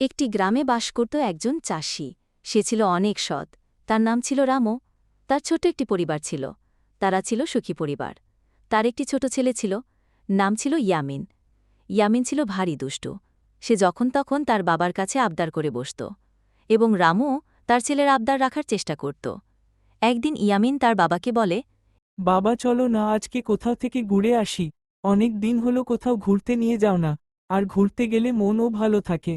একটি গ্রামে বাস করত একজন চাষি। সে ছিল অনেক সৎ। তার নাম ছিল রামো। তার ছোট একটি পরিবার ছিল। তারা ছিল সুখী পরিবার। তার একটি ছোট ছেলে ছিল। নাম ছিল ইয়ামিন। ইয়ামিন ছিল ভারী দুষ্টু। সে যখন তখন তার বাবার কাছে আবদার করে বসত এবং রামও তার ছেলের আবদার রাখার চেষ্টা করত। একদিন ইয়ামিন তার বাবাকে বলে, বাবা, চলো না, আজকে কোথাও থেকে ঘুরে আসি। অনেক দিন হলো কোথাও ঘুরতে নিয়ে যাও না। আর ঘুরতে গেলে মনও ভালো থাকে।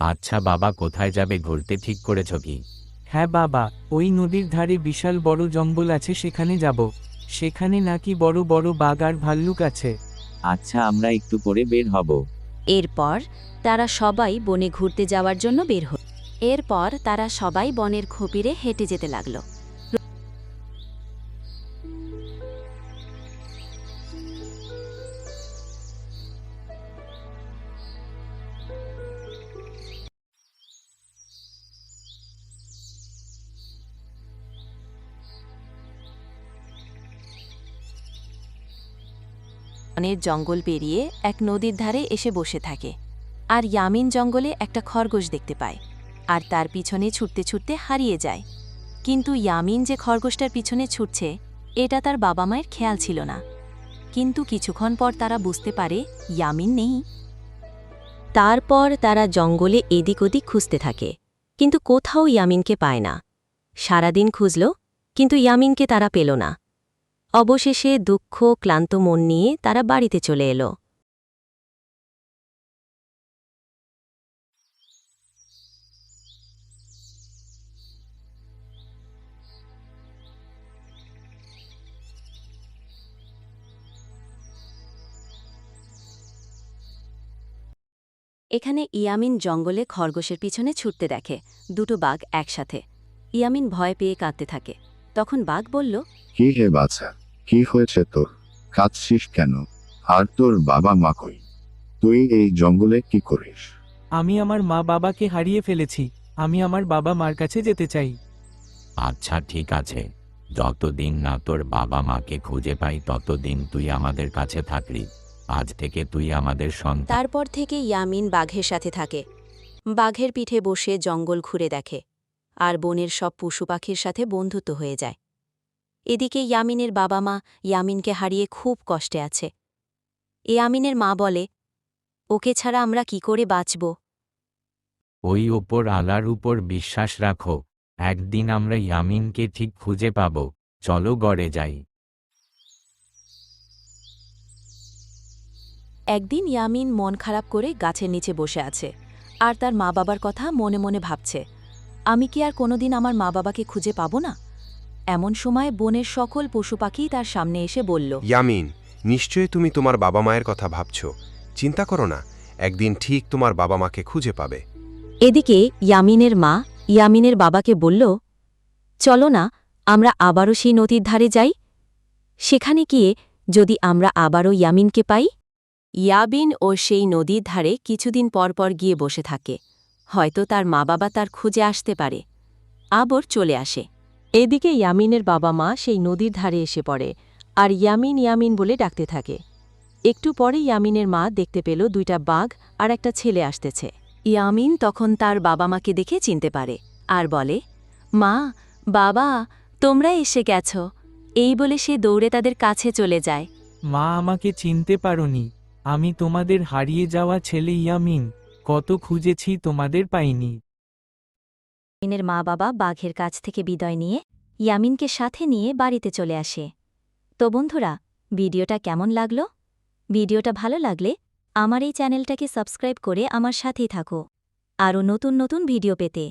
আচ্ছা বাবা কোথায় যাবে ঘুরতে? ঠিক করেছ কি। হ্যাঁ বাবা ওই নদীর ধারে বিশাল বড় জঙ্গল আছে সেখানে যাব। সেখানে নাকি বড় বড় বাঘ আর ভাল্লুক আছে। আচ্ছা আমরা একটু পরে বের হব। এরপর তারা সবাই বনে ঘুরতে যাওয়ার জন্য বের হল। এরপর তারা সবাই বনের খপিরে হেঁটে যেতে লাগল। বনের জঙ্গল পেরিয়ে এক নদীর ধারে এসে বসে থাকে। আর ইয়ামিন জঙ্গলে একটা খরগোশ দেখতে পায় আর তার পিছনে ছুটতে ছুটতে হারিয়ে যায়। কিন্তু ইয়ামিন যে খরগোশটার পিছনে ছুটছে, এটা তার বাবা মায়ের খেয়াল ছিল না। কিন্তু কিছুক্ষণ পর তারা বুঝতে পারে ইয়ামিন নেই। তারপর তারা জঙ্গলে এদিক ওদিক খুঁজতে থাকে, কিন্তু কোথাও ইয়ামিনকে পায় না। সারাদিন খুঁজল, কিন্তু ইয়ামিনকে তারা পেল না। অবশেষে দুঃখ, ক্লান্ত মন নিয়ে তারা বাড়িতে চলে এলো। এখানে ইয়ামিন জঙ্গলে খরগোশের পিছনে ছুটতে দেখে, দুটো বাঘ একসাথে। ইয়ামিন ভয় পেয়ে কাঁদতে থাকে। তখন বাঘ বলল কি হে বাছা কি হয়েছে তোর? কাঁদছিস কেন? আর তোর বাবা মা কই? তুই এই জঙ্গলে কি করিস? আমি আমার মা বাবাকে হারিয়ে ফেলেছি। আমি আমার বাবা মার কাছে যেতে চাই। আচ্ছা ঠিক আছে। যতদিন না তোর বাবা মাকে খুঁজে পাই ততদিন তুই আমাদের কাছে থাকলি আজ থেকে তুই আমাদের সন্তান। তারপর থেকে ইয়ামিন বাঘের সাথে থাকে। বাঘের পিঠে বসে জঙ্গল ঘুরে দেখে। আর বনের সব পশু পাখির সাথে বন্ধুত্ব হয়ে যায়। এদিকে ইয়ামিনের বাবা মা ইয়ামিনকে হারিয়ে খুব কষ্টে আছে। ইয়ামিনের মা বলে ওকে ছাড়া আমরা কি করে বাঁচব? ওই ওপর আলার উপর বিশ্বাস রাখো একদিন আমরা ইয়ামিনকে ঠিক খুঁজে পাব। চলো গড়ে যাই। একদিন ইয়ামিন মন খারাপ করে গাছের নিচে বসে আছে আর তার মা বাবার কথা মনে মনে ভাবছে। আমি কি আর কোনোদিন আমার মা বাবাকে খুঁজে পাব না? এমন সময় বনের সকল পশু পাখি তার সামনে এসে বলল ইয়ামিন নিশ্চয়ই তুমি তোমার বাবা মায়ের কথা ভাবছ। চিন্তা করো না একদিন ঠিক তোমার বাবা মাকে খুঁজে পাবে। এদিকে ইয়ামিনের মা ইয়ামিনের বাবাকে বলল চলো না আমরা আবারও সেই নদীর ধারে যাই। সেখানে গিয়ে যদি আমরা আবারও ইয়ামিনকে পাই? ইয়াবিন ও সেই নদীর ধারে কিছুদিন পর পর গিয়ে বসে থাকে। হয়তো তার মা বাবা তার খুঁজে আসতে পারে। আবর চলে আসে। এদিকে ইয়ামিনের বাবা মা সেই নদীর ধারে এসে পড়ে আর ইয়ামিন ইয়ামিন বলে ডাকতে থাকে। একটু পরে ইয়ামিনের মা দেখতে পেল দুইটা বাঘ আর একটা ছেলে আসতেছে। ইয়ামিন তখন তার বাবা মাকে দেখে চিনতে পারে আর বলে, মা, বাবা, তোমরা এসে গেছ। এই বলে সে দৌড়ে তাদের কাছে চলে যায়। মা আমাকে চিনতে পারোনি। আমি তোমাদের হারিয়ে যাওয়া ছেলে ইয়ামিন। কত খুঁজেছি তোমাদের পাইনি। ইয়ামিনের মা বাবা বাঘের কাছ থেকে বিদায় নিয়ে ইয়ামিনকে সাথে নিয়ে বাড়িতে চলে আসে। তো বন্ধুরা, ভিডিওটা কেমন লাগল? ভিডিওটা ভালো লাগলে আমার এই চ্যানেলটাকে সাবস্ক্রাইব করে আমার সাথেই থাকো। আরও নতুন নতুন ভিডিও পেতে